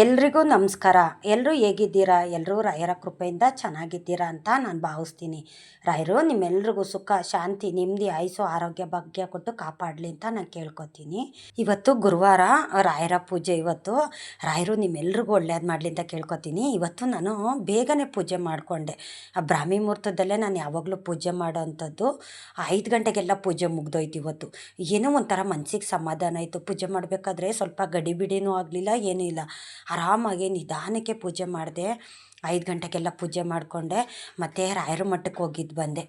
ಎಲ್ರಿಗೂ ನಮಸ್ಕಾರ. ಎಲ್ಲರೂ ಹೇಗಿದ್ದೀರಾ? ಎಲ್ಲರೂ ರಾಯರ ಕೃಪೆಯಿಂದ ಚೆನ್ನಾಗಿದ್ದೀರಾ ಅಂತ ನಾನು ಭಾವಿಸ್ತೀನಿ. ರಾಯರು, ನಿಮ್ಮೆಲ್ರಿಗೂ ಸುಖ, ಶಾಂತಿ ನೆಮ್ಮದಿ ಆಯುಸು ಆರೋಗ್ಯ ಭಾಗ್ಯ ಕೊಟ್ಟು ಕಾಪಾಡಲಿ ಅಂತ ನಾನು ಕೇಳ್ಕೊತೀನಿ. ಇವತ್ತು ಗುರುವಾರ ರಾಯರ ಪೂಜೆ ಇವತ್ತು. ರಾಯರು, ನಿಮ್ಮೆಲ್ರಿಗೂ ಒಳ್ಳೇದು ಮಾಡಲಿ ಅಂತ ಕೇಳ್ಕೊತೀನಿ. ಇವತ್ತು ನಾನು ಬೇಗನೆ ಪೂಜೆ ಮಾಡಿಕೊಂಡೆ. ಆ ಬ್ರಾಹ್ಮಿ ಮುಹೂರ್ತದಲ್ಲೇ ನಾನು ಯಾವಾಗಲೂ ಪೂಜೆ ಮಾಡೋ ಅಂಥದ್ದು ಐದು ಗಂಟೆಗೆಲ್ಲ ಪೂಜೆ ಮುಗ್ದೋಯ್ತು ಇವತ್ತು. ಏನೋ ಒಂಥರ ಮನ್ಸಿಗೆ ಸಮಾಧಾನ ಆಯಿತು. ಪೂಜೆ ಮಾಡಬೇಕಾದ್ರೆ ಸ್ವಲ್ಪ ಗಡಿಬಿಡಿನೂ ಆಗಲಿಲ್ಲ, ಏನೂ ಇಲ್ಲ. ಆರಾಮಾಗಿ ನಿಧಾನಕ್ಕೆ ಪೂಜೆ ಮಾಡಿದೆ, ಐದು ಗಂಟೆಗೆಲ್ಲ ಪೂಜೆ ಮಾಡಿಕೊಂಡೆ, ಮತ್ತು ರಾಯರ ಮಠಕ್ಕೆ ಹೋಗಿದ್ದು ಬಂದೆ.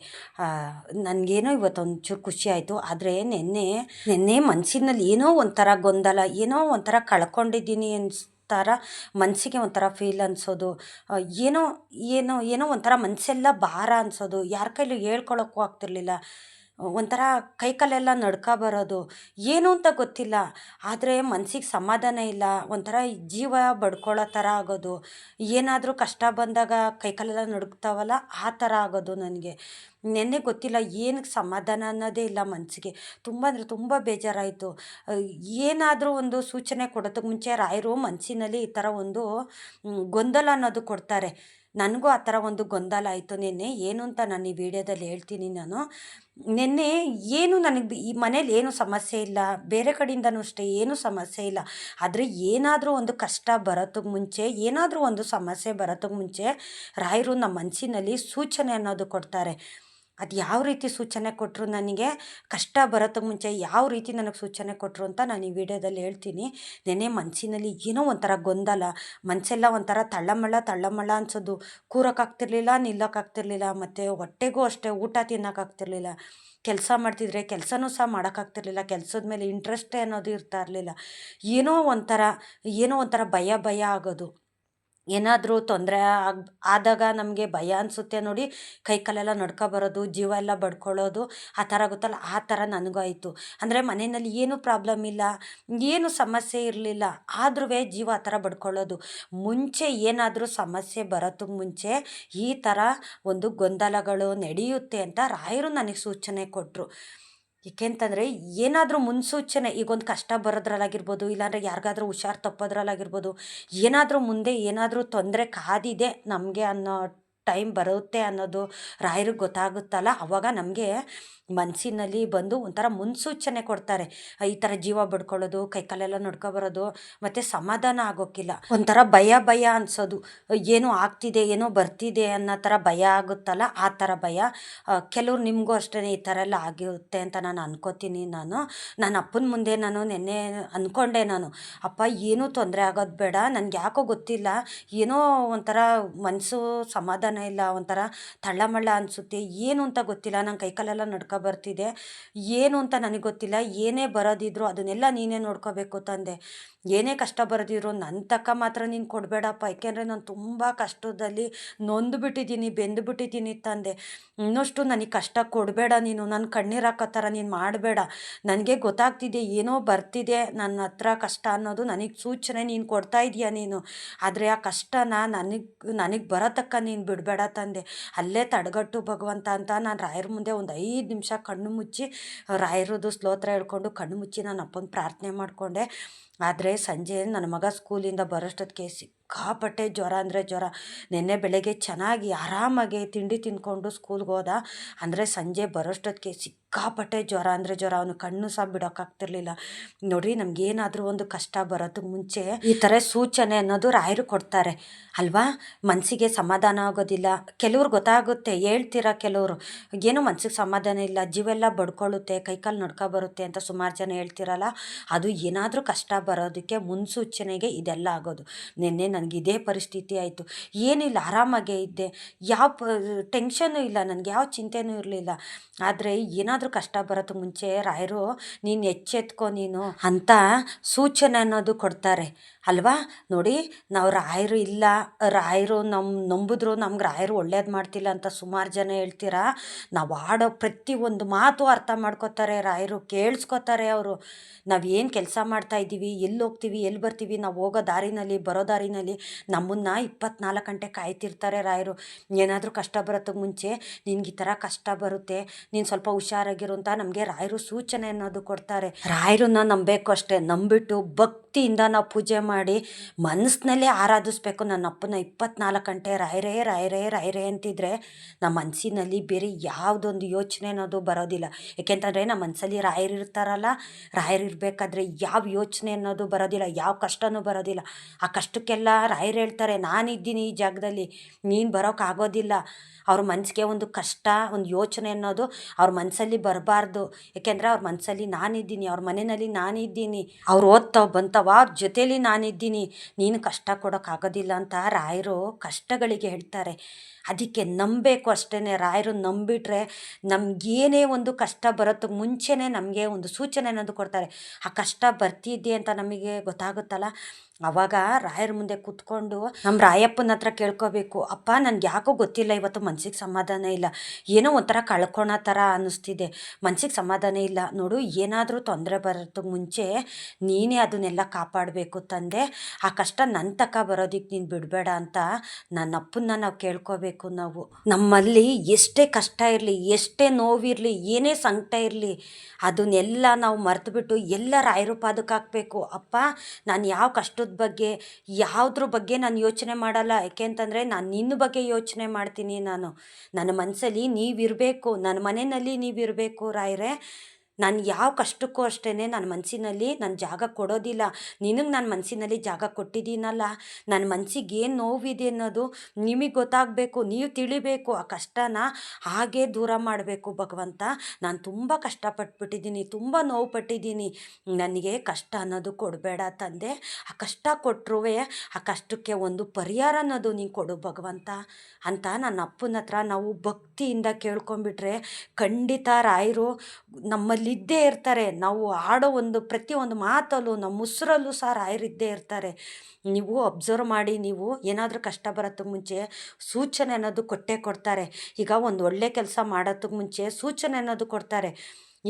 ನನಗೇನೋ ಇವತ್ತು ಒಂಚೂರು ಖುಷಿ ಆಯಿತು, ಆದರೆ ನಿನ್ನೆ ನಿನ್ನೆ ಮನಸ್ಸಿನಲ್ಲಿ ಏನೋ ಒಂಥರ ಗೊಂದಲ, ಏನೋ ಒಂಥರ ಕಳ್ಕೊಂಡಿದ್ದೀನಿ ಅನ್ಸ್ ಥರ ಮನಸ್ಸಿಗೆ ಒಂಥರ ಫೀಲ್ ಅನಿಸೋದು ಏನೋ ಏನೋ ಏನೋ ಒಂಥರ ಮನಸ್ಸೆಲ್ಲ ಭಾರ ಅನಿಸೋದು, ಯಾರ ಕೈಲೂ ಹೇಳ್ಕೊಳಕ್ಕೂ ಆಗ್ತಿರ್ಲಿಲ್ಲ. ಒಂಥರ ಕೈ ಕಾಲೆಲ್ಲ ನಡ್ಕ ಬರೋದು. ಏನು ಅಂತ ಗೊತ್ತಿಲ್ಲ. ಆದರೆ ಮನ್ಸಿಗೆ ಸಮಾಧಾನ ಇಲ್ಲ. ಒಂಥರ ಜೀವ ಬಡ್ಕೊಳ್ಳೋ ಥರ ಆಗೋದು. ಏನಾದರೂ ಕಷ್ಟ ಬಂದಾಗ ಕೈ ಕಾಲೆಲ್ಲ ನಡುಗ್ತಾವಲ್ಲ, ಆ ಥರ ಆಗೋದು ನನಗೆ. ನೆನ್ನೆ ಗೊತ್ತಿಲ್ಲ, ಏನಕ್ಕೆ ಸಮಾಧಾನ ಅನ್ನೋದೇ ಇಲ್ಲ ಮನಸ್ಸಿಗೆ ತುಂಬ ಅಂದರೆ ತುಂಬ ಬೇಜಾರಾಯಿತು. ಏನಾದರೂ ಒಂದು ಸೂಚನೆ ಕೊಡೋದಕ್ಕೆ ಮುಂಚೆ ರಾಯರು ಮನಸ್ಸಿನಲ್ಲಿ ಈ ಥರ ಒಂದು ಗೊಂದಲ ಅನ್ನೋದು ಕೊಡ್ತಾರೆ. ನನಗೂ ಆ ಥರ ಒಂದು ಗೊಂದಲ ಆಯಿತು. ನಿನ್ನೆ ಏನು ಅಂತ ನಾನು ಈ ವಿಡಿಯೋದಲ್ಲಿ ಹೇಳ್ತೀನಿ ನಾನು. ನಿನ್ನೆ ಏನು ನನಗೆ ಈ ಮನೇಲಿ ಏನು ಸಮಸ್ಯೆ ಇಲ್ಲ. ಬೇರೆ ಕಡೆಯಿಂದನೂ ಅಷ್ಟೇ ಏನೂ ಸಮಸ್ಯೆ ಇಲ್ಲ. ಆದರೆ ಏನಾದರೂ ಒಂದು ಕಷ್ಟ ಬರೋದಕ್ಕೆ ಮುಂಚೆ, ಏನಾದರೂ ಒಂದು ಸಮಸ್ಯೆ ಬರೋದಕ್ಕೆ ಮುಂಚೆ ರಾಯರು ನಮ್ಮ ಮನಸ್ಸಿನಲ್ಲಿ ಸೂಚನೆ ಅನ್ನೋದು ಕೊಡ್ತಾರೆ. ಅದು ಯಾವ ರೀತಿ ಸೂಚನೆ ಕೊಟ್ಟರು ನನಗೆ ಕಷ್ಟ ಬರೋದಕ್ಕೆ ಮುಂಚೆ, ಯಾವ ರೀತಿ ನನಗೆ ಸೂಚನೆ ಕೊಟ್ಟರು ಅಂತ ನಾನು ಈ ವಿಡಿಯೋದಲ್ಲಿ ಹೇಳ್ತೀನಿ. ನೆನೆ ಮನಸ್ಸಿನಲ್ಲಿ ಏನೋ ಒಂಥರ ಗೊಂದಲ ಮನಸ್ಸೆಲ್ಲ ಒಂಥರ ತಳ್ಳಮಳ್ಳ ತಳ್ಳಮಳ್ಳ ಅನ್ಸೋದು. ಕೂರೋಕ್ಕಾಗ್ತಿರ್ಲಿಲ್ಲ ನಿಲ್ಲೋಕ್ಕಾಗ್ತಿರ್ಲಿಲ್ಲ ಮತ್ತು ಹೊಟ್ಟೆಗೂ ಅಷ್ಟೇ ಊಟ ತಿನ್ನೋಕ್ಕಾಗ್ತಿರ್ಲಿಲ್ಲ ಕೆಲಸ ಮಾಡ್ತಿದ್ರೆ ಕೆಲಸನೂ ಸಹ ಮಾಡೋಕ್ಕಾಗ್ತಿರ್ಲಿಲ್ಲ ಕೆಲಸದ ಮೇಲೆ ಇಂಟ್ರೆಸ್ಟೇ ಅನ್ನೋದು ಇರ್ತಾ ಇರಲಿಲ್ಲ. ಏನೋ ಒಂಥರ ಏನೋ ಒಂಥರ ಭಯ ಭಯ ಆಗೋದು. ಏನಾದರೂ ತೊಂದರೆ ಆಗ, ಆದಾಗ ನಮಗೆ ಭಯ ಅನಿಸುತ್ತೆ ನೋಡಿ. ಕೈ ಕಾಲೆಲ್ಲ ನಡ್ಕೊ ಬರೋದು, ಜೀವ ಎಲ್ಲ ಬಡ್ಕೊಳ್ಳೋದು, ಆ ಥರ ಗೊತ್ತಲ್ಲ ಆ ಥರ ನನಗೂ ಆಯಿತು. ಅಂದರೆ ಮನೆಯಲ್ಲಿ ಏನೂ ಪ್ರಾಬ್ಲಮ್ ಇಲ್ಲ, ಏನು ಸಮಸ್ಯೆ ಇರಲಿಲ್ಲ. ಆದ್ರೂ ಜೀವ ಆ ಥರ ಬಡ್ಕೊಳ್ಳೋದು. ಮುಂಚೆ ಏನಾದರೂ ಸಮಸ್ಯೆ ಬರೋದಕ್ಕೆ ಮುಂಚೆ ಈ ಥರ ಒಂದು ಗೊಂದಲಗಳು ನಡೆಯುತ್ತೆ ಅಂತ ರಾಯರು ನನಗೆ ಸೂಚನೆ ಕೊಟ್ಟರು ಏಕೆಂತಂದರೆ ಏನಾದರೂ ಮುನ್ಸೂಚನೆ, ಈಗೊಂದು ಕಷ್ಟ ಬರೋದ್ರಲ್ಲಾಗಿರ್ಬೋದು, ಇಲ್ಲಾಂದರೆ ಯಾರಿಗಾದ್ರೂ ಹುಷಾರು ತಪ್ಪೋದ್ರಲ್ಲಾಗಿರ್ಬೋದು, ಏನಾದರೂ ಮುಂದೆ ಏನಾದರೂ ತೊಂದರೆ ಕಾದಿದೆ ನಮಗೆ ಅನ್ನೋ ಟೈಮ್ ಬರುತ್ತೆ ಅನ್ನೋದು ರಾಯರಿಗೆ ಗೊತ್ತಾಗುತ್ತಲ್ಲ, ಅವಾಗ ನಮಗೆ ಮನಸ್ಸಿನಲ್ಲಿ ಬಂದು ಒಂಥರ ಮುನ್ಸೂಚನೆ ಕೊಡ್ತಾರೆ. ಈ ಥರ ಜೀವ ಬಿಡ್ಕೊಳ್ಳೋದು, ಕೈಕಾಲೆಲ್ಲ ನಡ್ಕೊಬರೋದು ನಡ್ಕೊ ಬರೋದು, ಮತ್ತು ಸಮಾಧಾನ ಆಗೋಕ್ಕಿಲ್ಲ ಒಂಥರ ಭಯ ಭಯ ಅನಿಸೋದು. ಏನೋ ಆಗ್ತಿದೆ, ಏನೋ ಬರ್ತಿದೆ ಅನ್ನೋ ಥರ ಭಯ ಆಗುತ್ತಲ್ಲ, ಆ ಥರ ಭಯ. ಕೆಲವ್ರು ನಿಮಗೂ ಅಷ್ಟೇ ಈ ಥರ ಎಲ್ಲ ಆಗಿರುತ್ತೆ ಅಂತ ನಾನು ಅನ್ಕೋತೀನಿ ನಾನು. ನನ್ನ ಅಪ್ಪನ ಮುಂದೆ ನಾನು ನಿನ್ನೆ ಅಂದ್ಕೊಂಡೆ ನಾನು. ಅಪ್ಪ, ಏನೂ ತೊಂದರೆ ಆಗೋದು ಬೇಡ, ನನಗೆ ಯಾಕೋ ಗೊತ್ತಿಲ್ಲ. ಏನೋ ಒಂಥರ ಮನಸ್ಸು ಸಮಾಧಾನ ಇಲ್ಲ, ಒಂಥರ ತಳ್ಳಮಳ್ಳ ಅನಿಸುತ್ತೆ. ಏನು ಅಂತ ಗೊತ್ತಿಲ್ಲ, ನಂಗೆ ಕೈಕಾಲೆಲ್ಲ ನಡ್ಕೊ ಬರ್ತಿದೆ. ಏನು ಅಂತ ನನಗೆ ಗೊತ್ತಿಲ್ಲ. ಏನೇ ಬರೋದಿದ್ರು ಅದನ್ನೆಲ್ಲ ನೀನೇ ನೋಡ್ಕೋಬೇಕು ತಂದೆ. ಏನೇ ಕಷ್ಟ ಬರೋದಿದ್ರು ನನ್ನ ತಕ್ಕ ಮಾತ್ರ ನೀನು ಕೊಡಬೇಡಪ್ಪ. ಯಾಕೆಂದರೆ ನಾನು ತುಂಬ ಕಷ್ಟದಲ್ಲಿ ನೊಂದು ಬಿಟ್ಟಿದ್ದೀನಿ, ಬೆಂದು ತಂದೆ. ಇನ್ನಷ್ಟು ನನಗೆ ಕಷ್ಟ ಕೊಡಬೇಡ ನೀನು. ನನ್ನ ಕಣ್ಣೀರು ಹಾಕೋ ಥರ ನೀನು ಮಾಡಬೇಡ. ನನಗೆ ಗೊತ್ತಾಗ್ತಿದೆ, ಏನೋ ಬರ್ತಿದೆ ನನ್ನ ಹತ್ರ ಕಷ್ಟ ಅನ್ನೋದು. ನನಗೆ ಸೂಚನೆ ನೀನು ಕೊಡ್ತಾ ಇದೀಯ ನೀನು? ಆದರೆ ಆ ಕಷ್ಟನ ನನಗೆ ನನಗೆ ಬರೋ ತಕ್ಕ ನೀನು ಬಿಡಬೇಡ ತಂದೆ. ಅಲ್ಲೇ ತಡೆಗಟ್ಟು ಭಗವಂತ ಅಂತ ನಾನು ರಾಯರ ಮುಂದೆ ಒಂದು ಐದು ನಿಮಿಷ ಕಣ್ಣು ಮುಚ್ಚಿ ರಾಯರದು ಸ್ತೋತ್ರ ಹೇಳ್ಕೊಂಡು ಕಣ್ಣು ಮುಚ್ಚಿ ನಾನು ಅಪ್ಪನ ಪ್ರಾರ್ಥನೆ ಮಾಡಿಕೊಂಡೆ. ಆದರೆ ಸಂಜೆ ನನ್ನ ಮಗ ಸ್ಕೂಲಿಂದ ಬರೋಷ್ಟೊತ್ತಿಗೆ ಸಿಕ್ಕಾಪಟ್ಟೆ ಜ್ವರ ಅಂದರೆ ಜ್ವರ. ನಿನ್ನೆ ಬೆಳಗ್ಗೆ ಚೆನ್ನಾಗಿ ಆರಾಮಾಗಿ ತಿಂಡಿ ತಿಂದ್ಕೊಂಡು ಸ್ಕೂಲ್ಗೆ ಹೋದ. ಅಂದರೆ ಸಂಜೆ ಬರೋಷ್ಟೊತ್ತಿಗೆ ಸಿಕ್ಕಾಪಟ್ಟೆ ಜ್ವರ ಅಂದರೆ ಜ್ವರ. ಅವನು ಕಣ್ಣು ಸಹ ಬಿಡೋಕ್ಕಾಗ್ತಿರ್ಲಿಲ್ಲ ನೋಡಿರಿ, ನಮಗೇನಾದರೂ ಒಂದು ಕಷ್ಟ ಬರೋದಕ್ಕೆ ಮುಂಚೆ ಈ ಥರ ಸೂಚನೆ ಅನ್ನೋದು ರಾಯರು ಕೊಡ್ತಾರೆ. ಅಲ್ವಾ? ಮನಸ್ಸಿಗೆ ಸಮಾಧಾನ ಆಗೋದಿಲ್ಲ. ಕೆಲವ್ರು ಗೊತ್ತಾಗುತ್ತೆ, ಹೇಳ್ತೀರಾ ಕೆಲವರು. ಏನೋ ಮನ್ಸಿಗೆ ಸಮಾಧಾನ ಇಲ್ಲ. ಜೀವೆಲ್ಲ ಬಡ್ಕೊಳ್ಳುತ್ತೆ, ಕೈಕಾಲು ನಡ್ಕೊ ಬರುತ್ತೆ ಅಂತ ಸುಮಾರು ಜನ ಹೇಳ್ತಿರಲ್ಲ. ಅದು ಏನಾದರೂ ಕಷ್ಟ ಬರೋದಕ್ಕೆ ಮುನ್ಸೂಚನೆಗೆ ಇದೆಲ್ಲ ಆಗೋದು. ನಿನ್ನೆ ನನಗೆ ಇದೇ ಪರಿಸ್ಥಿತಿ ಆಯಿತು. ಏನಿಲ್ಲ, ಆರಾಮಾಗೇ ಇದ್ದೆ. ಯಾವ ಟೆನ್ಷನು ಇಲ್ಲ, ನನಗೆ ಯಾವ ಚಿಂತೆನೂ ಇರಲಿಲ್ಲ. ಆದರೆ ಏನಾದರೂ ಕಷ್ಟ ಬರೋದು ಮುಂಚೆ ರಾಯರು, ನೀನು ಎಚ್ಚೆತ್ಕೊ ನೀನು ಅಂತ ಸೂಚನೆ ಅನ್ನೋದು ಕೊಡ್ತಾರೆ. ಅಲ್ವಾ? ನೋಡಿ, ನಾವು ರಾಯರು ಇಲ್ಲ, ರಾಯರು ನಮ್ಮ ನಂಬಿದ್ರು ನಮ್ಗೆ ರಾಯರು ಒಳ್ಳೇದು ಮಾಡ್ತಿಲ್ಲ ಅಂತ ಸುಮಾರು ಜನ ಹೇಳ್ತೀರಾ? ನಾವು ಆಡೋ ಪ್ರತಿ ಒಂದು ಮಾತು ಅರ್ಥ ಮಾಡ್ಕೋತಾರೆ ರಾಯರು, ಕೇಳಿಸ್ಕೊತಾರೆ ಅವರು. ನಾವು ಏನು ಕೆಲಸ ಮಾಡ್ತಾ ಇದ್ದೀವಿ ಎಲ್ಲಿ ಹೋಗ್ತೀವಿ ಎಲ್ಲಿ ಬರ್ತೀವಿ, ನಾವು ಹೋಗೋ ದಾರಿನಲ್ಲಿ, ಬರೋ ದಾರಿನಲ್ಲಿ ನಮ್ಮನ್ನು ಇಪ್ಪತ್ನಾಲ್ಕು ಗಂಟೆ ಕಾಯ್ತಿರ್ತಾರೆ ರಾಯರು. ಏನಾದರೂ ಕಷ್ಟ ಬರೋದಕ್ಕೆ ಮುಂಚೆ ನಿನ್ಗೆ ಈ ಥರ ಕಷ್ಟ ಬರುತ್ತೆ, ನೀನು ಸ್ವಲ್ಪ ಹುಷಾರಾಗಿರು ಅಂತ ನಮಗೆ ರಾಯರು ಸೂಚನೆ ಅನ್ನೋದು ಕೊಡ್ತಾರೆ. ರಾಯರನ್ನ ನಂಬಬೇಕು ಅಷ್ಟೇ, ನಂಬಿಟ್ಟು ಭಕ್ತಿಯಿಂದ ನಾವು ಪೂಜೆ ಮಾಡಿ ಮನಸ್ಸಿನಲ್ಲೇ ಆರಾಧಿಸ್ಬೇಕು. ನನ್ನ ಅಪ್ಪನ ಇಪ್ಪತ್ನಾಲ್ಕು ಗಂಟೆ ರಾಯರೇ ರಾಯರೇ ರಾಯರೇ ಅಂತಿದ್ರೆ ನಮ್ಮ ಮನಸ್ಸಿನಲ್ಲಿ ಬೇರೆ ಯಾವುದೊಂದು ಯೋಚನೆ ಅನ್ನೋದು ಬರೋದಿಲ್ಲ. ಏಕೆಂತಂದರೆ ನಮ್ಮ ಮನಸ್ಸಲ್ಲಿ ರಾಯರಿರ್ತಾರಲ್ಲ, ರಾಯರಿರಬೇಕಾದ್ರೆ ಯಾವ ಯೋಚನೆ ಅನ್ನೋದು ಬರೋದಿಲ್ಲ, ಯಾವ ಕಷ್ಟನೂ ಬರೋದಿಲ್ಲ. ಆ ಕಷ್ಟಕ್ಕೆಲ್ಲ ರಾಯರು ಹೇಳ್ತಾರೆ, ನಾನಿದ್ದೀನಿ ಈ ಜಾಗದಲ್ಲಿ, ನೀನು ಬರೋಕ್ಕಾಗೋದಿಲ್ಲ ಅವ್ರ ಮನಸ್ಸಿಗೆ ಒಂದು ಕಷ್ಟ, ಒಂದು ಯೋಚನೆ ಅನ್ನೋದು ಅವ್ರ ಮನಸ್ಸಲ್ಲಿ ಬರಬಾರ್ದು. ಏಕೆಂದರೆ ಅವ್ರ ಮನಸ್ಸಲ್ಲಿ ನಾನಿದ್ದೀನಿ, ಅವ್ರ ಮನೆಯಲ್ಲಿ ನಾನಿದ್ದೀನಿ, ಅವ್ರು ಓದ್ತಾವ ಬಂತವ, ಅವ್ರ ಜೊತೇಲಿ ನಾನಿದ್ದೀನಿ, ನೀನು ಕಷ್ಟ ಕೊಡೋಕ್ಕಾಗೋದಿಲ್ಲ ಅಂತ ರಾಯರು ಕಷ್ಟಗಳಿಗೆ ಹೇಳ್ತಾರೆ. ಅದಕ್ಕೆ ನಂಬಬೇಕು ಅಷ್ಟೇ ರಾಯರು ನಂಬಿಟ್ರೆ ನಮಗೇನೇ ಒಂದು ಕಷ್ಟ ಬರೋದಕ್ಕೆ ಮುಂಚೆನೇ ನಮಗೆ ಒಂದು ಸೂಚನೆ ಅನ್ನೋದು ಕೊಡ್ತಾರೆ. ಆ ಕಷ್ಟ ಬರ್ತಿದ್ದೆ ಅಂತ ನಮಗೆ ಗೊತ್ತಾಗುತ್ತಲ್ಲ. ಆವಾಗ ರಾಯರ ಮುಂದೆ ಕೂತ್ಕೊಂಡು ನಮ್ಮ ರಾಯಪ್ಪನ ಹತ್ರ ಕೇಳ್ಕೋಬೇಕು. ಅಪ್ಪ, ನನಗೆ ಯಾಕೋ ಗೊತ್ತಿಲ್ಲ, ಇವತ್ತು ಮನ್ಸಿಗೆ ಸಮಾಧಾನ ಇಲ್ಲ. ಏನೋ ಒಂಥರ ಕಳ್ಕೊಳೋ ಥರ ಅನ್ನಿಸ್ತಿದೆ ಮನ್ಸಿಗೆ ಸಮಾಧಾನ ಇಲ್ಲ. ನೋಡು, ಏನಾದರೂ ತೊಂದರೆ ಬರೋದಕ್ಕೆ ಮುಂಚೆ ನೀನೇ ಅದನ್ನೆಲ್ಲ ಕಾಪಾಡಬೇಕು ತಂದೆ. ಆ ಕಷ್ಟ ನನ್ನ ತಕ ಬರೋದಕ್ಕೆ ನೀನು ಬಿಡಬೇಡ ಅಂತ ನನ್ನ ಅಪ್ಪನ್ನ ನಾವು ಕೇಳ್ಕೋಬೇಕು ನಾವು. ನಮ್ಮಲ್ಲಿ ಎಷ್ಟೇ ಕಷ್ಟ ಇರಲಿ, ಎಷ್ಟೇ ನೋವಿರಲಿ, ಏನೇ ಸಂಕಟ ಇರಲಿ, ಅದನ್ನೆಲ್ಲ ನಾವು ಮರೆತುಬಿಟ್ಟು ಎಲ್ಲ ರಾಯರ ಪಾದಕ್ಕೆ ಹಾಕಬೇಕು. ಅಪ್ಪ, ನಾನು ಯಾವ ಕಷ್ಟದ ಬಗ್ಗೆ ಯಾವುದ್ರ ಬಗ್ಗೆ ನಾನು ಯೋಚನೆ ಮಾಡಲ್ಲ. ಯಾಕೆ ಅಂತಂದರೆ ನಾನು ನಿನ್ನ ಬಗ್ಗೆ ಯೋಚನೆ ಮಾಡ್ತೀನಿ ನಾನು. ನನ್ನ ಮನಸ್ಸಲ್ಲಿ ನೀವಿರಬೇಕು ನನ್ನ ಮನೆಯಲ್ಲಿ ನೀವಿರಬೇಕು ರಾಯರೇ. ನಾನು ಯಾವ ಕಷ್ಟಕ್ಕೂ ಅಷ್ಟೇ ನನ್ನ ಮನಸ್ಸಿನಲ್ಲಿ ನನ್ನ ಜಾಗ ಕೊಡೋದಿಲ್ಲ. ನಿನಗೆ ನನ್ನ ಮನಸ್ಸಿನಲ್ಲಿ ಜಾಗ ಕೊಟ್ಟಿದ್ದೀನಲ್ಲ ನನ್ನ ಮನಸ್ಸಿಗೆ ಏನು ನೋವಿದೆ ಅನ್ನೋದು ನಿಮಗೆ ಗೊತ್ತಾಗಬೇಕು, ನೀವು ತಿಳಿಬೇಕು. ಆ ಕಷ್ಟನ ಹಾಗೆ ದೂರ ಮಾಡಬೇಕು ಭಗವಂತ. ನಾನು ತುಂಬ ಕಷ್ಟಪಟ್ಬಿಟ್ಟಿದ್ದೀನಿ ತುಂಬ ನೋವು ಪಟ್ಟಿದ್ದೀನಿ ನನಗೆ ಕಷ್ಟ ಅನ್ನೋದು ಕೊಡಬೇಡ ತಂದೆ. ಆ ಕಷ್ಟ ಕೊಟ್ಟರೂ ಆ ಕಷ್ಟಕ್ಕೆ ಒಂದು ಪರಿಹಾರ ಅನ್ನೋದು ನೀನು ಕೊಡು ಭಗವಂತ. ಅಂತ ನನ್ನ ಅಪ್ಪನ ಹತ್ರ ನಾವು ಭಕ್ತಿಯಿಂದ ಕೇಳ್ಕೊಂಬಿಟ್ರೆ ಖಂಡಿತ ರಾಯರು ನಮ್ಮಲ್ಲಿದ್ದೇ ಇರ್ತಾರೆ. ನಾವು ಆಡೋ ಒಂದು ಪ್ರತಿಯೊಂದು ಮಾತಲ್ಲೂ, ನಮ್ಮ ಉಸಿರಲ್ಲೂ ಸಹ ರಾಯರಿದ್ದೇ ಇರ್ತಾರೆ. ನೀವು ಅಬ್ಸರ್ವ್ ಮಾಡಿ, ನೀವು ಏನಾದರೂ ಕಷ್ಟ ಬರೋದಕ್ಕೆ ಮುಂಚೆ ಸೂಚನೆ ಅನ್ನೋದು ಕೊಟ್ಟೇ ಕೊಡ್ತಾರೆ. ಈಗ ಒಂದು ಒಳ್ಳೆ ಕೆಲಸ ಮಾಡೋದಕ್ಕೆ ಮುಂಚೆ ಸೂಚನೆ ಅನ್ನೋದು ಕೊಡ್ತಾರೆ.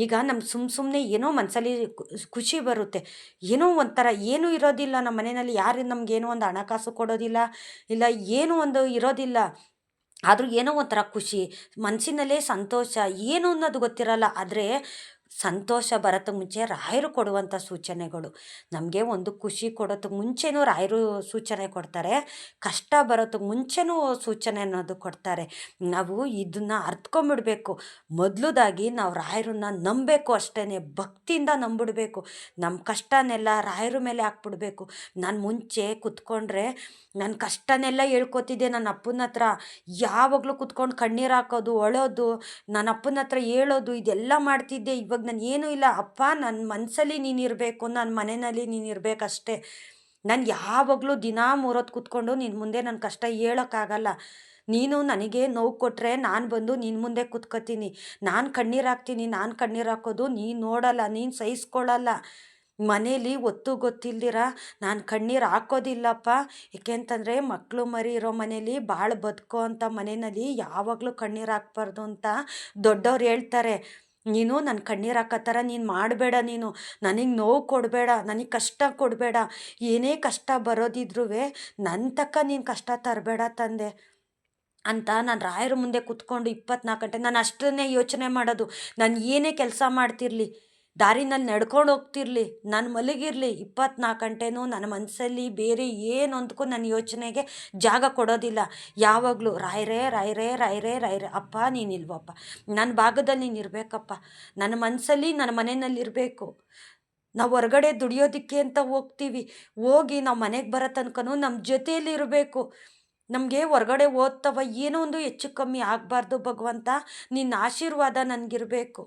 ಈಗ ನಮ್ಮ ಸುಮ್ಮ ಸುಮ್ಮನೆ ಏನೋ ಮನಸ್ಸಲ್ಲಿ ಖುಷಿ ಬರುತ್ತೆ. ಏನೋ ಒಂಥರ, ಏನೂ ಇರೋದಿಲ್ಲ ನಮ್ಮ ಮನೆಯಲ್ಲಿ. ಯಾರು ನಮಗೇನೋ ಒಂದು ಹಣಕಾಸು ಕೊಡೋದಿಲ್ಲ, ಇಲ್ಲ ಏನೂ ಒಂದು ಇರೋದಿಲ್ಲ. ಆದರೂ ಏನೋ ಒಂಥರ ಖುಷಿ ಮನಸ್ಸಿನಲ್ಲೇ ಸಂತೋಷ, ಏನು ಅನ್ನೋದು ಗೊತ್ತಿರಲ್ಲ. ಆದರೆ ಸಂತೋಷ ಬರೋದಕ್ಕೆ ಮುಂಚೆ ರಾಯರು ಕೊಡುವಂಥ ಸೂಚನೆಗಳು. ನಮಗೆ ಒಂದು ಖುಷಿ ಕೊಡೋದಕ್ಕೆ ಮುಂಚೆನೂ ರಾಯರು ಸೂಚನೆ ಕೊಡ್ತಾರೆ, ಕಷ್ಟ ಬರೋದಕ್ಕೆ ಮುಂಚೆನೂ ಸೂಚನೆ ಅನ್ನೋದು ಕೊಡ್ತಾರೆ. ನಾವು ಇದನ್ನು ಅರ್ತ್ಕೊಂಬಿಡ್ಬೇಕು ಮೊದಲದಾಗಿ ನಾವು ರಾಯರನ್ನ ನಂಬಬೇಕು ಅಷ್ಟೇ ಭಕ್ತಿಯಿಂದ ನಂಬಿಡ್ಬೇಕು. ನಮ್ಮ ಕಷ್ಟನೆಲ್ಲ ರಾಯರ ಮೇಲೆ ಹಾಕ್ಬಿಡ್ಬೇಕು. ನಾನು ಮುಂಚೆ ಕುತ್ಕೊಂಡ್ರೆ ನನ್ನ ಕಷ್ಟನೆಲ್ಲ ಹೇಳ್ಕೊತಿದ್ದೆ ನನ್ನ ಅಪ್ಪನ ಹತ್ರ. ಯಾವಾಗಲೂ ಕುತ್ಕೊಂಡು ಕಣ್ಣೀರು ಹಾಕೋದು, ಒಳೋದು ನನ್ನ ಅಪ್ಪನ ಹತ್ರ ಹೇಳೋದು, ಇದೆಲ್ಲ ಮಾಡ್ತಿದ್ದೆ. ಇವಾಗ ನಾನು ಏನೂ ಇಲ್ಲ, ಅಪ್ಪ ನನ್ನ ಮನಸ್ಸಲ್ಲಿ ನೀನು ಇರಬೇಕು ನನ್ನ ಮನೆಯಲ್ಲಿ ನೀನು ಇರಬೇಕಷ್ಟೇ. ನಾನು ಯಾವಾಗಲೂ ದಿನ ಮೂರೊತ್ತು ಕೂತ್ಕೊಂಡು ನಿನ್ನ ಮುಂದೆ ನನ್ನ ಕಷ್ಟ ಹೇಳೋಕ್ಕಾಗಲ್ಲ. ನೀನು ನನಗೆ ನೋವು ಕೊಟ್ಟರೆ ನಾನು ಬಂದು ನಿನ್ನ ಮುಂದೆ ಕೂತ್ಕೋತೀನಿ. ನಾನು ಕಣ್ಣೀರು ಹಾಕ್ತೀನಿ, ನಾನು ಕಣ್ಣೀರು ಹಾಕೋದು, ನೀನು ನೋಡಲ್ಲ, ನೀನು ಸಹಿಸ್ಕೊಳ್ಳಲ್ಲ ಮನೇಲಿ ಒತ್ತು ಗೊತ್ತಿಲ್ದಿರ ನಾನು ಕಣ್ಣೀರು ಹಾಕೋದಿಲ್ಲಪ್ಪ. ಏಕೆಂತಂದರೆ ಮಕ್ಕಳು ಮರಿ ಇರೋ ಮನೇಲಿ ಭಾಳ ಬದುಕೋ ಅಂತ ಮನೆಯಲ್ಲಿ ಯಾವಾಗಲೂ ಕಣ್ಣೀರು ಹಾಕ್ಬಾರ್ದು ಅಂತ ದೊಡ್ಡವ್ರು ಹೇಳ್ತಾರೆ. ನೀನು ನನ್ನ ಕಣ್ಣೀರು ಹಾಕೋ ನೀನು ಮಾಡಬೇಡ ನೀನು. ನನಗೆ ನೋವು ಕೊಡಬೇಡ, ನನಗೆ ಕಷ್ಟ ಕೊಡಬೇಡ. ಏನೇ ಕಷ್ಟ ಬರೋದಿದ್ರೂ ನನ್ನ ತಕ್ಕ ನೀನು ಕಷ್ಟ ತರಬೇಡ ತಂದೆ. ಅಂತ ನಾನು ರಾಯರ ಮುಂದೆ ಕುತ್ಕೊಂಡು ಇಪ್ಪತ್ನಾಲ್ಕು ಗಂಟೆ ನಾನು ಅಷ್ಟನ್ನೇ ಯೋಚನೆ ಮಾಡೋದು. ನಾನು ಏನೇ ಕೆಲಸ ಮಾಡ್ತಿರಲಿ. ದಾರಿನಲ್ಲಿ ನಡ್ಕೊಂಡು ಹೋಗ್ತಿರ್ಲಿ, ನಾನು ಮಲಗಿರಲಿ ಇಪ್ಪತ್ನಾಲ್ಕು ಗಂಟೆನೂ ನನ್ನ ಮನಸ್ಸಲ್ಲಿ ಬೇರೆ ಏನು ಅಂದ್ಕೊ ನನ್ನ ಯೋಚನೆಗೆ ಜಾಗ ಕೊಡೋದಿಲ್ಲ. ಯಾವಾಗಲೂ ರಾಯರೇ ರಾಯರೇ ರಾಯರೇ ರಾಯರೇ ಅಪ್ಪ ನೀನಿಲ್ವಪ್ಪ ನನ್ನ ಭಾಗದಲ್ಲಿ ನೀನು ಇರಬೇಕಪ್ಪ. ನನ್ನ ಮನಸ್ಸಲ್ಲಿ ನನ್ನ ಮನೆಯಲ್ಲಿ ಇರಬೇಕು. ನಾವು ಹೊರಗಡೆ ದುಡಿಯೋದಕ್ಕೆ ಅಂತ ಹೋಗ್ತೀವಿ. ಹೋಗಿ ನಾವು ಮನೆಗೆ ಬರೋ ತನಕನೂ ನಮ್ಮ ಜೊತೆಯಲ್ಲಿ ಇರಬೇಕು. ನಮಗೆ ಹೊರಗಡೆ ಓದ್ತವ ಏನೋ ಒಂದು ಹೆಚ್ಚು ಕಮ್ಮಿ ಆಗಬಾರ್ದು ಭಗವಂತ. ನಿನ್ನ ಆಶೀರ್ವಾದ ನನಗಿರಬೇಕು.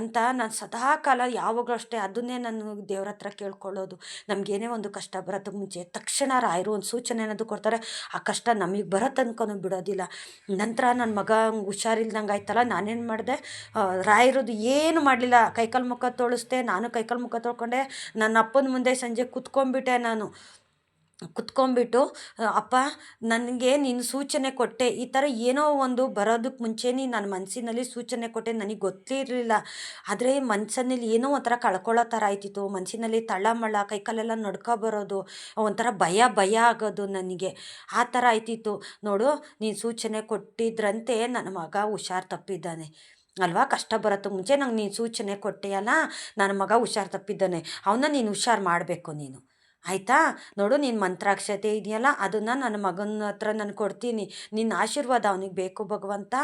ಅಂತ ನಾನು ಸದಾ ಕಾಲ ಯಾವಾಗಲೂ ಅಷ್ಟೇ ಅದನ್ನೇ ನಾನು ದೇವ್ರ ಹತ್ರ ಕೇಳ್ಕೊಳ್ಳೋದು. ನಮಗೇನೇ ಒಂದು ಕಷ್ಟ ಬರೋದು ಮುಂಚೆ ತಕ್ಷಣ ರಾಯರು ಒಂದು ಸೂಚನೆ ಅನ್ನೋದು ಕೊಡ್ತಾರೆ. ಆ ಕಷ್ಟ ನಮಗೆ ಬರೋ ತನಕನೂ ಬಿಡೋದಿಲ್ಲ. ನಂತರ ನನ್ನ ಮಗ ಹುಷಾರಿಲ್ದಂಗೆ ಆಯ್ತಲ್ಲ, ನಾನೇನು ಮಾಡಿದೆ? ರಾಯರದು ಏನು ಮಾಡಲಿಲ್ಲ. ಕೈಕಾಲು ಮುಖ ತೊಳಸ್ದೆ, ನಾನು ಕೈಕಾಲು ಮುಖ ತೊಳ್ಕೊಂಡೆ. ನನ್ನ ಅಪ್ಪನ ಮುಂದೆ ಸಂಜೆ ಕುತ್ಕೊಂಡ್ಬಿಟ್ಟೆ ನಾನು. ಕುತ್ಕೊಂಡ್ಬಿಟ್ಟು ಅಪ್ಪ, ನನಗೆ ನೀನು ಸೂಚನೆ ಕೊಟ್ಟೆ. ಈ ಥರ ಏನೋ ಒಂದು ಬರೋದಕ್ಕೆ ಮುಂಚೆ ನೀನು ನನ್ನ ಮನಸ್ಸಿನಲ್ಲಿ ಸೂಚನೆ ಕೊಟ್ಟೆ. ನನಗೆ ಗೊತ್ತಿರಲಿಲ್ಲ. ಆದರೆ ಮನಸ್ಸಿನಲ್ಲಿ ಏನೋ ಒಂಥರ ಕಳ್ಕೊಳ್ಳೋ ಥರ ಆಯ್ತಿತ್ತು. ಮನಸ್ಸಿನಲ್ಲಿ ತಳಮಳ ಕೈಕಾಲೆಲ್ಲ ನಡ್ಕೊ ಬರೋದು, ಒಂಥರ ಭಯ ಭಯ ಆಗೋದು ನನಗೆ. ಆ ಥರ ಆಯ್ತಿತ್ತು. ನೋಡು, ನೀನು ಸೂಚನೆ ಕೊಟ್ಟಿದ್ರಂತೆ ನನ್ನ ಮಗ ಹುಷಾರು ತಪ್ಪಿದ್ದಾನೆ. ಅಲ್ವಾ? ಕಷ್ಟ ಬರೋದಕ್ಕೆ ಮುಂಚೆ ನಂಗೆ ನೀನು ಸೂಚನೆ ಕೊಟ್ಟೆಯಲ್ಲ ನನ್ನ ಮಗ ಹುಷಾರು ತಪ್ಪಿದ್ದಾನೆ. ಅವನ್ನ ನೀನು ಹುಷಾರು ಮಾಡಬೇಕು ನೀನು. ಆಯಿತಾ? ನೋಡು ನಿನ್ನ ಮಂತ್ರಾಕ್ಷತೆ ಇದೆಯಲ್ಲ, ಅದನ್ನು ನನ್ನ ಮಗನ ಹತ್ರ ನಾನು ಕೊಡ್ತೀನಿ. ನಿನ್ನ ಆಶೀರ್ವಾದ ಅವನಿಗೆ ಬೇಕು ಭಗವಂತ.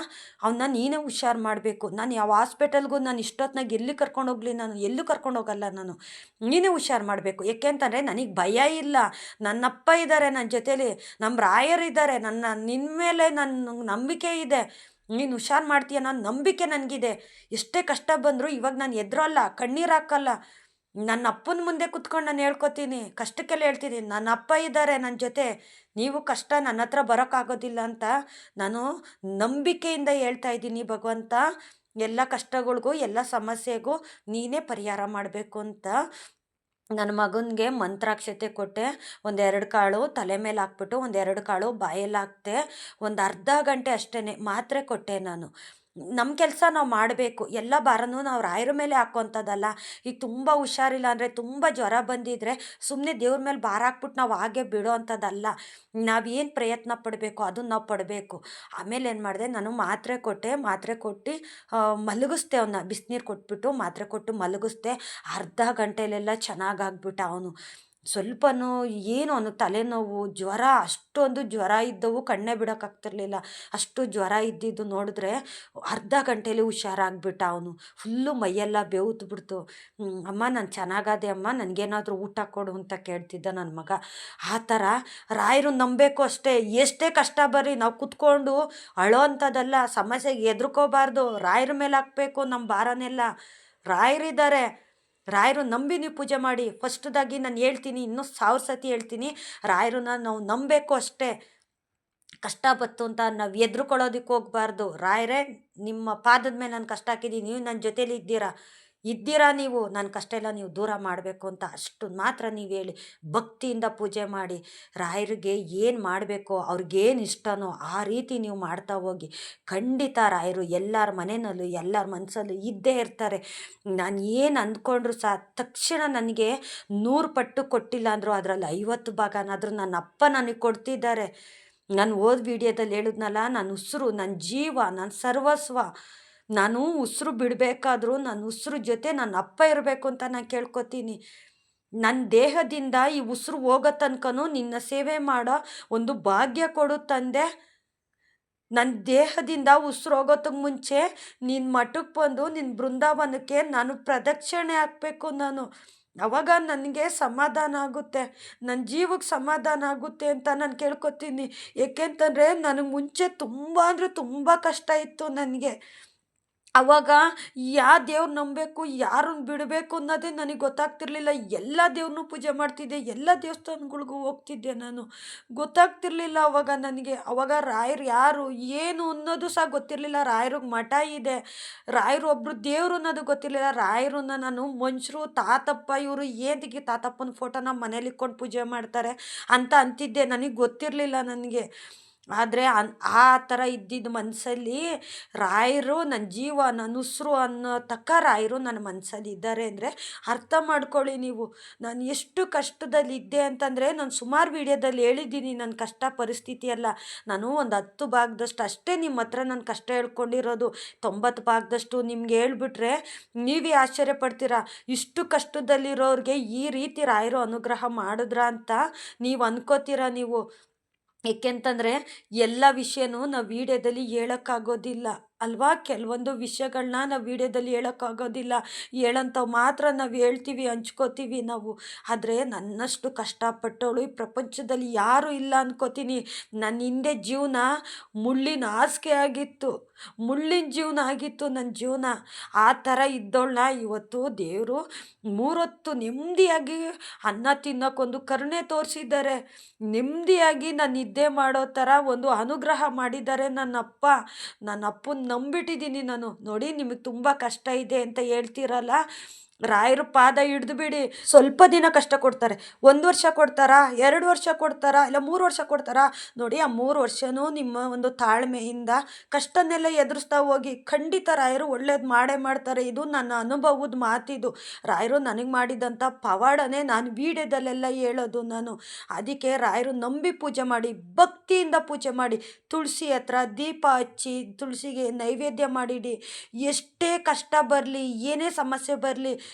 ಅವನ್ನ ನೀನೇ ಹುಷಾರು ಮಾಡಬೇಕು. ನಾನು ಯಾವ ಹಾಸ್ಪಿಟಲ್ಗೂ ನಾನು ಇಷ್ಟೊತ್ತಿನಾಗ ಎಲ್ಲಿ ಕರ್ಕೊಂಡು ಹೋಗಲಿ ನಾನು? ಎಲ್ಲೂ ಕರ್ಕೊಂಡು ಹೋಗಲ್ಲ ನಾನು? ನೀನೇ ಹುಷಾರು ಮಾಡಬೇಕು. ಏಕೆ ಅಂತಂದರೆ ನನಗೆ ಭಯ ಇಲ್ಲ. ನನ್ನಪ್ಪ ಇದ್ದಾರೆ ನನ್ನ ಜೊತೇಲಿ. ನಮ್ಮ ರಾಯರಿದ್ದಾರೆ ನನ್ನ ನಿನ್ನ ಮೇಲೆ ನನ್ನ ನಂಬಿಕೆ ಇದೆ. ನೀನು ಹುಷಾರು ಮಾಡ್ತೀಯ ಅನ್ನೋ ನಂಬಿಕೆ ನನಗಿದೆ. ಎಷ್ಟೇ ಕಷ್ಟ ಬಂದರೂ ಇವಾಗ ನಾನು ಎದುರಲ್ಲ, ಕಣ್ಣೀರು ಹಾಕಲ್ಲ. ನನ್ನ ಅಪ್ಪನ ಮುಂದೆ ಕುತ್ಕೊಂಡು ನಾನು ಹೇಳ್ಕೊತೀನಿ, ಕಷ್ಟಕ್ಕೆಲ್ಲ ಹೇಳ್ತೀನಿ. ನನ್ನ ಅಪ್ಪ ಇದ್ದಾರೆ ನನ್ನ ಜೊತೆ, ನೀವು ಕಷ್ಟ ನನ್ನ ಹತ್ರ ಬರೋಕ್ಕಾಗೋದಿಲ್ಲ ಅಂತ ನಾನು ನಂಬಿಕೆಯಿಂದ ಹೇಳ್ತಾ ಇದ್ದೀನಿ ಭಗವಂತ. ಎಲ್ಲ ಕಷ್ಟಗಳಿಗೂ, ಎಲ್ಲ ಸಮಸ್ಯೆಗೂ ನೀನೇ ಪರಿಹಾರ ಮಾಡಬೇಕು ಅಂತ ನನ್ನ ಮಗನಿಗೆ ಮಂತ್ರಾಕ್ಷತೆ ಕೊಟ್ಟೆ. ಒಂದೆರಡು ಕಾಳು ತಲೆ ಮೇಲೆ ಹಾಕ್ಬಿಟ್ಟು, ಒಂದೆರಡು ಕಾಳು ಬಾಯಲ್ಲಿ ಹಾಕ್ತೆ ಒಂದು ಅರ್ಧ ಗಂಟೆ ಅಷ್ಟೇ ಮಾತ್ರೆ ಕೊಟ್ಟೆ ನಾನು. ನಮ್ಮ ಕೆಲಸ ನಾವು ಮಾಡಬೇಕು. ಎಲ್ಲ ಭಾರನೂ ನಾವು ರಾಯರ ಮೇಲೆ ಹಾಕೋವಂಥದ್ದಲ್ಲ ಈಗ ತುಂಬ ಹುಷಾರಿಲ್ಲ ಅಂದರೆ ತುಂಬ ಜ್ವರ ಬಂದಿದ್ದರೆ ಸುಮ್ಮನೆ ದೇವ್ರ ಮೇಲೆ ಭಾರ ಹಾಕ್ಬಿಟ್ಟು ನಾವು ಹಾಗೆ ಬಿಡೋ ಅಂಥದ್ದಲ್ಲ ನಾವೇನು ಪ್ರಯತ್ನ ಪಡಬೇಕು ಅದನ್ನು ನಾವು ಪಡಬೇಕು. ಆಮೇಲೆ ಏನು ಮಾಡಿದೆ, ನಾನು ಮಾತ್ರೆ ಕೊಟ್ಟೆ, ಮಾತ್ರೆ ಕೊಟ್ಟು ಮಲಗಿಸ್ದೆ ಅವನ್ನ ಬಿಸಿನೀರು ಕೊಟ್ಬಿಟ್ಟು ಮಾತ್ರೆ ಕೊಟ್ಟು ಮಲಗಿಸ್ದೆ, ಅರ್ಧ ಗಂಟೆಲೆಲ್ಲ ಚೆನ್ನಾಗಾಗ್ಬಿಟ್ಟ ಅವನು. ಸ್ವಲ್ಪನೂ ಏನು ಅನ್ನೋ ತಲೆನೋವು, ಜ್ವರ, ಅಷ್ಟೊಂದು ಜ್ವರ ಇದ್ದವು, ಕಣ್ಣೇ ಬಿಡೋಕ್ಕಾಗ್ತಿರ್ಲಿಲ್ಲ ಅಷ್ಟು ಜ್ವರ ಇದ್ದಿದ್ದು ನೋಡಿದ್ರೆ ಅರ್ಧ ಗಂಟೆಯಲ್ಲಿ ಹುಷಾರಾಗ್ಬಿಟ್ಟ ಅವನು. ಫುಲ್ಲು ಮೈಯೆಲ್ಲ ಬಿಡ್ತು ಅಮ್ಮ ನಾನು ಚೆನ್ನಾಗಾದೆ ಅಮ್ಮ, ನನಗೇನಾದರೂ ಊಟ ಕೊಡು ಅಂತ ಕೇಳ್ತಿದ್ದ ನನ್ನ ಮಗ. ಆ ಥರ ರಾಯರು ನಂಬಬೇಕು ಅಷ್ಟೇ. ಎಷ್ಟೇ ಕಷ್ಟ ಬರ್ರಿ, ನಾವು ಕುತ್ಕೊಂಡು ಅಳೋ ಅಂಥದ್ದಲ್ಲ ಸಮಸ್ಯೆಗೆ ಎದ್ರುಕೋಬಾರ್ದು, ರಾಯರ ಮೇಲೆ ಹಾಕ್ಬೇಕು ನಮ್ಮ ಭಾರನೆಲ್ಲ. ರಾಯರಿದ್ದಾರೆ ರಾಯರು ನಂಬಿ ನೀವು ಪೂಜೆ ಮಾಡಿ. ಫಸ್ಟ್ದಾಗಿ ನಾನು ಹೇಳ್ತೀನಿ, ಇನ್ನೂ ಸಾವಿರ ಸತಿ ಹೇಳ್ತೀನಿ, ರಾಯರನ್ನ ನಾವು ನಂಬಬೇಕು ಅಷ್ಟೇ. ಕಷ್ಟ ಬತ್ತು ಅಂತ ನಾವು ಎದ್ರುಕೊಳ್ಳೋದಕ್ಕೆ ಹೋಗಬಾರ್ದು. ರಾಯರೇ, ನಿಮ್ಮ ಪಾದದ ಮೇಲೆ ನಾನು ಕಷ್ಟ ಹಾಕಿದ್ದೀನಿ ನೀವು ನನ್ನ ಜೊತೇಲಿ ಇದ್ದೀರಾ? ಇದ್ದೀರಾ ನೀವು? ನನ್ನ ಕಷ್ಟ ಎಲ್ಲ ನೀವು ದೂರ ಮಾಡಬೇಕು ಅಂತ ಅಷ್ಟು ಮಾತ್ರ ನೀವು ಹೇಳಿ ಭಕ್ತಿಯಿಂದ ಪೂಜೆ ಮಾಡಿ ರಾಯರಿಗೆ ಏನು ಮಾಡಬೇಕೋ, ಅವ್ರಿಗೇನು ಇಷ್ಟನೋ ಆ ರೀತಿ ನೀವು ಮಾಡ್ತಾ ಹೋಗಿ ಖಂಡಿತ ರಾಯರು ಎಲ್ಲರ ಮನೆಯಲ್ಲೂ ಎಲ್ಲರ ಮನಸ್ಸಲ್ಲೂ ಇದ್ದೇ ಇರ್ತಾರೆ. ನಾನು ಏನು ಅಂದ್ಕೊಂಡ್ರು ಸಹ ತಕ್ಷಣ ನನಗೆ ನೂರು ಪಟ್ಟು ಕೊಟ್ಟಿಲ್ಲ ಅಂದರು ಅದರಲ್ಲಿ ಐವತ್ತು ಭಾಗನಾದರೂ ನನ್ನ ಅಪ್ಪ ನನಗೆ ಕೊಡ್ತಿದ್ದಾರೆ. ನಾನು ಓದ್ ವಿಡಿಯೋದಲ್ಲಿ ಹೇಳಿದ್ನಲ್ಲ ನನ್ನ ಉಸಿರು ನನ್ನ ಜೀವ ನನ್ನ ಸರ್ವಸ್ವ. ನಾನು ಉಸಿರು ಬಿಡಬೇಕಾದ್ರೂ ನನ್ನ ಉಸಿರು ಜೊತೆ ನನ್ನ ಅಪ್ಪ ಇರಬೇಕು ಅಂತ ನಾನು ಕೇಳ್ಕೊತೀನಿ. ನನ್ನ ದೇಹದಿಂದ ಈ ಉಸಿರು ಹೋಗೋ ತನಕನೂ ನಿನ್ನ ಸೇವೆ ಮಾಡೋ, ಒಂದು ಭಾಗ್ಯ ಕೊಡು ತಂದೆ. ನನ್ನ ದೇಹದಿಂದ ಉಸಿರು ಹೋಗೋದಕ್ಕೆ ಮುಂಚೆ ನಿನ್ನ ಮಠಕ್ಕೆ ಬಂದು ನಿನ್ನ ಬೃಂದಾವನಕ್ಕೆ ನಾನು ಪ್ರದಕ್ಷಿಣೆ ಹಾಕಬೇಕು ನಾನು. ಅವಾಗ ನನಗೆ ಸಮಾಧಾನ ಆಗುತ್ತೆ. ನನ್ನ ಜೀವಕ್ಕೆ ಸಮಾಧಾನ ಆಗುತ್ತೆ ಅಂತ ನಾನು ಕೇಳ್ಕೊತೀನಿ. ಏಕೆಂತಂದರೆ ನನಗೆ ಮುಂಚೆ ತುಂಬ ಅಂದರೆ ತುಂಬ ಕಷ್ಟ ಇತ್ತು ನನಗೆ. ಅವಾಗ ಯಾವ ದೇವ್ರು ನಂಬಬೇಕು ಯಾರನ್ನ ಬಿಡಬೇಕು ಅನ್ನೋದೇ ನನಗೆ ಗೊತ್ತಾಗ್ತಿರ್ಲಿಲ್ಲ. ಎಲ್ಲ ದೇವ್ರನ್ನೂ ಪೂಜೆ ಮಾಡ್ತಿದ್ದೆ, ಎಲ್ಲ ದೇವಸ್ಥಾನಗಳಿಗೂ ಹೋಗ್ತಿದ್ದೆ ನಾನು. ಗೊತ್ತಾಗ್ತಿರ್ಲಿಲ್ಲ ಅವಾಗ ನನಗೆ. ಅವಾಗ ರಾಯರು ಯಾರು, ಏನು ಅನ್ನೋದು ಸಹ ಗೊತ್ತಿರಲಿಲ್ಲ. ರಾಯರಿಗೆ ಮಠ ಇದೆ. ರಾಯರು ಒಬ್ಬರು ದೇವರು ಅನ್ನೋದು ಗೊತ್ತಿರಲಿಲ್ಲ. ರಾಯರನ್ನ ನಾನು ಮನುಷ್ಯರು ತಾತಪ್ಪ ಇವರು ಏದಿಗೆ ತಾತಪ್ಪನ ಫೋಟೋನ ಮನೇಲಿ ಇಕ್ಕೊಂಡು ಪೂಜೆ ಮಾಡ್ತಾರೆ ಅಂತ ಅಂತಿದ್ದೆ. ನನಗೆ ಗೊತ್ತಿರಲಿಲ್ಲ ನನಗೆ. ಆದರೆ ಅನ್, ಆ ಥರ ಇದ್ದಿದ್ದ ಮನಸ್ಸಲ್ಲಿ ರಾಯರು ನನ್ನ ಜೀವ ನನ್ನ ಉಸಿರು ಅನ್ನೋ ತಕ್ಕ ರಾಯರು ನನ್ನ ಮನಸ್ಸಲ್ಲಿ ಇದ್ದಾರೆ ಅಂದರೆ ಅರ್ಥ ಮಾಡ್ಕೊಳ್ಳಿ ನೀವು. ನಾನು ಎಷ್ಟು ಕಷ್ಟದಲ್ಲಿದ್ದೆ ಅಂತಂದರೆ ನಾನು ಸುಮಾರು ವೀಡಿಯೋದಲ್ಲಿ ಹೇಳಿದ್ದೀನಿ ನನ್ನ ಕಷ್ಟ ಪರಿಸ್ಥಿತಿ ಅಲ್ಲ ನಾನು ಒಂದು ಹತ್ತು ಭಾಗದಷ್ಟು ಅಷ್ಟೇ ನಿಮ್ಮ ಹತ್ರ ನಾನು ಕಷ್ಟ ಹೇಳ್ಕೊಂಡಿರೋದು. ತೊಂಬತ್ತು ಭಾಗದಷ್ಟು ನಿಮ್ಗೆ ಹೇಳ್ಬಿಟ್ರೆ ನೀವೇ ಆಶ್ಚರ್ಯ ಪಡ್ತೀರಾ? ಇಷ್ಟು ಕಷ್ಟದಲ್ಲಿರೋರಿಗೆ ಈ ರೀತಿ ರಾಯರು ಅನುಗ್ರಹ ಮಾಡಿದ್ರ ಅಂತ ನೀವು ಅನ್ಕೋತೀರಾ ನೀವು? ಏಕೆಂತಂದರೆ ಎಲ್ಲ ವಿಷಯನೂ ನಾವು ವಿಡಿಯೋದಲ್ಲಿ ಹೇಳೋಕ್ಕಾಗೋದಿಲ್ಲ. ಅಲ್ವಾ? ಕೆಲವೊಂದು ವಿಷಯಗಳನ್ನ ನಾವು ವಿಡಿಯೋದಲ್ಲಿ ಹೇಳೋಕ್ಕಾಗೋದಿಲ್ಲ. ಹೇಳೋಂಥ ಮಾತ್ರ ನಾವು ಹೇಳ್ತೀವಿ, ಹಂಚ್ಕೋತೀವಿ ನಾವು. ಆದರೆ ನನ್ನಷ್ಟು ಕಷ್ಟಪಟ್ಟವಳು ಈ ಪ್ರಪಂಚದಲ್ಲಿ ಯಾರೂ ಇಲ್ಲ ಅನ್ಕೋತೀನಿ. ನನ್ನ ಹಿಂದೆ ಜೀವನ ಮುಳ್ಳಿನ ಹಾಸಿಗೆ ಆಗಿತ್ತು. ಮುಳ್ಳಿನ ಜೀವನ ಆಗಿತ್ತು ನನ್ನ ಜೀವನ. ಆ ಥರ ಇದ್ದವಳನ್ನ ಇವತ್ತು ದೇವರು ಮೂರೊತ್ತು ನೆಮ್ಮದಿಯಾಗಿ ಅನ್ನ ತಿನ್ನೋಕ್ಕೊಂದು ಕರುಣೆ ತೋರಿಸಿದ್ದಾರೆ. ನೆಮ್ಮದಿಯಾಗಿ ನಾನು ನಿದ್ದೆ ಮಾಡೋ ಥರ ಒಂದು ಅನುಗ್ರಹ ಮಾಡಿದ್ದಾರೆ ನನ್ನಪ್ಪ. ಅಪ್ಪ ನನ್ನ ಅಪ್ಪನ ನಂಬಿಟ್ಟಿದ್ದೀನಿ ನಾನು. ನೋಡಿ ನಿಮಗೆ ತುಂಬ ಕಷ್ಟ ಇದೆ ಅಂತ ಹೇಳ್ತೀರಲ್ಲ? ರಾಯರ ಪಾದ ಹಿಡ್ದು ಬಿಡಿ. ಸ್ವಲ್ಪ ದಿನ ಕಷ್ಟ ಕೊಡ್ತಾರೆ. ಒಂದು ವರ್ಷ ಕೊಡ್ತಾರಾ? ಎರಡು ವರ್ಷ ಕೊಡ್ತಾರಾ? ಇಲ್ಲ ಮೂರು ವರ್ಷ ಕೊಡ್ತಾರಾ? ನೋಡಿ, ಆ ಮೂರು ವರ್ಷವೂ ನಿಮ್ಮ ಒಂದು ತಾಳ್ಮೆಯಿಂದ ಕಷ್ಟನೆಲ್ಲ ಎದುರಿಸ್ತಾ ಹೋಗಿ ಖಂಡಿತ ರಾಯರು ಒಳ್ಳೇದು ಮಾಡೇ ಮಾಡ್ತಾರೆ. ಇದು ನನ್ನ ಅನುಭವದ ಮಾತಿದು. ರಾಯರು ನನಗೆ ಮಾಡಿದಂಥ ಪವಾಡನೇ ನಾನು ವೀಡಿಯೋದಲ್ಲೆಲ್ಲ ಹೇಳೋದು ನಾನು. ಅದಕ್ಕೆ ರಾಯರು ನಂಬಿ ಪೂಜೆ ಮಾಡಿ, ಭಕ್ತಿಯಿಂದ ಪೂಜೆ ಮಾಡಿ, ತುಳಸಿ ಹತ್ರ ದೀಪ ಹಚ್ಚಿ, ತುಳಸಿಗೆ ನೈವೇದ್ಯ ಮಾಡಿಡಿ. ಎಷ್ಟೇ ಕಷ್ಟ ಬರಲಿ, ಏನೇ ಸಮಸ್ಯೆ ಬರಲಿ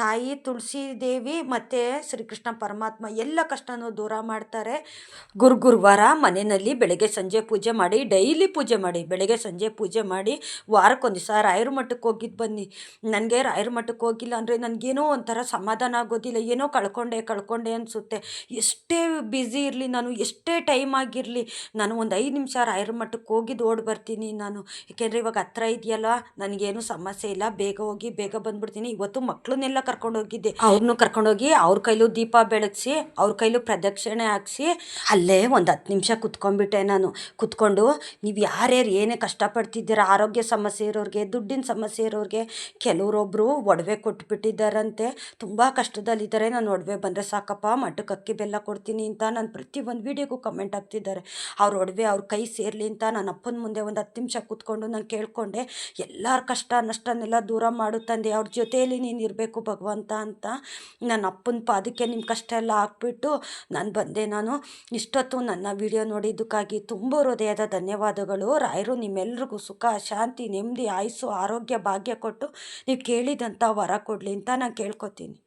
ತಾಯಿ ತುಳಸಿ ದೇವಿ ಮತ್ತು ಶ್ರೀಕೃಷ್ಣ ಪರಮಾತ್ಮ ಎಲ್ಲ ಕಷ್ಟನೂ ದೂರ ಮಾಡ್ತಾರೆ. ಗುರು ಗುರುವಾರ ಮನೆಯಲ್ಲಿ ಬೆಳಗ್ಗೆ ಸಂಜೆ ಪೂಜೆ ಮಾಡಿ, ಡೈಲಿ ಪೂಜೆ ಮಾಡಿ, ಬೆಳಗ್ಗೆ ಸಂಜೆ ಪೂಜೆ ಮಾಡಿ, ವಾರಕ್ಕೊಂದು ದಿವಸ ರಾಯರ ಮಠಕ್ಕೆ ಹೋಗಿದ್ದು ಬನ್ನಿ. ನನಗೆ ರಾಯರ ಮಠಕ್ಕೆ ಹೋಗಿಲ್ಲ ಅಂದರೆ ನನಗೇನೋ ಒಂಥರ ಸಮಾಧಾನ ಆಗೋದಿಲ್ಲ. ಏನೋ ಕಳ್ಕೊಂಡೆ ಕಳ್ಕೊಂಡೆ ಅನಿಸುತ್ತೆ. ಎಷ್ಟೇ ಬ್ಯುಸಿ ಇರಲಿ ನಾನು, ಎಷ್ಟೇ ಟೈಮ್ ಆಗಿರಲಿ ನಾನು ಒಂದು ಐದು ನಿಮಿಷ ರಾಯರ ಮಠಕ್ಕೆ ಹೋಗಿದ್ದು ಓಡಿ ಬರ್ತೀನಿ ನಾನು. ಏಕೆಂದರೆ ಇವಾಗ ಹತ್ರ ಇದೆಯಲ್ಲ, ನನಗೇನು ಸಮಸ್ಯೆ ಇಲ್ಲ. ಬೇಗ ಹೋಗಿ, ಬೇಗ ಬಂದ್ಬಿಡ್ತೀನಿ. ಇವತ್ತು ಮಕ್ಕಳನ್ನೆಲ್ಲ ಕರ್ಕೊಂಡು ಹೋಗಿದ್ದೆ ಅವ್ರನ್ನೂ ಕರ್ಕೊಂಡೋಗಿ ಅವ್ರ ಕೈಲೂ ದೀಪ ಬೆಳಗಿಸಿ ಅವ್ರ ಕೈಲೂ ಪ್ರದಕ್ಷಿಣೆ ಹಾಕ್ಸಿ ಅಲ್ಲೇ ಒಂದು ಹತ್ತು ನಿಮಿಷ ಕುತ್ಕೊಂಡ್ಬಿಟ್ಟೆ ನಾನು. ಕುತ್ಕೊಂಡು ನೀವು ಯಾರ್ಯಾರು ಏನೇ ಕಷ್ಟಪಡ್ತಿದ್ದೀರ ಆರೋಗ್ಯ ಸಮಸ್ಯೆ ಇರೋರಿಗೆ ದುಡ್ಡಿನ ಸಮಸ್ಯೆ ಇರೋರಿಗೆ ಕೆಲವರೊಬ್ಬರು ಒಡವೆ ಕೊಟ್ಬಿಟ್ಟಿದ್ದಾರಂತೆ. ತುಂಬ ಕಷ್ಟದಲ್ಲಿದ್ದಾರೆ ನಾನು ಒಡವೆ ಬಂದರೆ ಸಾಕಪ್ಪ ಮಠಕ್ಕೆ ಅಕ್ಕಿ ಬೆಲ್ಲ ಕೊಡ್ತೀನಿ ಅಂತ ನಾನು ಪ್ರತಿ ಒಂದು ವೀಡಿಯೋಗೂ ಕಮೆಂಟ್ ಹಾಕ್ತಿದ್ದಾರೆ. ಅವ್ರ ಒಡವೆ ಅವ್ರ ಕೈ ಸೇರಲಿ ಅಂತ ನನ್ನ ಅಪ್ಪನ ಮುಂದೆ ಒಂದು ಹತ್ತು ನಿಮಿಷ ಕೂತ್ಕೊಂಡು ನಾನು ಕೇಳಿಕೊಂಡೆ. ಎಲ್ಲರ ಕಷ್ಟ ನಷ್ಟನೆಲ್ಲ ದೂರ ಮಾಡುತ್ತಂದೆ ತಂದೆ ಅವ್ರ ಜೊತೆಯಲ್ಲಿ ನೀನು ಇರಬೇಕು ಭಗವಂತ ಅಂತ ನನ್ನ ಅಪ್ಪನ ಪಾದಕ್ಕೆ ನಿಮ್ಮ ಕಷ್ಟ ಎಲ್ಲ ಹಾಕ್ಬಿಟ್ಟು ನಾನು ಬಂದೆ ನಾನು. ಇಷ್ಟೊತ್ತು ನನ್ನ ವಿಡಿಯೋ ನೋಡಿದ್ದಕ್ಕಾಗಿ ತುಂಬ ಹೃದಯದ ಧನ್ಯವಾದಗಳು. ರಾಯರು, ನಿಮ್ಮೆಲ್ರಿಗೂ ಸುಖ, ಶಾಂತಿ, ನೆಮ್ಮದಿ, ಆಯುಸ್ಸು, ಆರೋಗ್ಯ, ಭಾಗ್ಯ ಕೊಟ್ಟು ನೀವು ಕೇಳಿದಂಥ ವರ ಕೊಡಲಿ ಅಂತ ನಾನು ಕೇಳ್ಕೊತೀನಿ.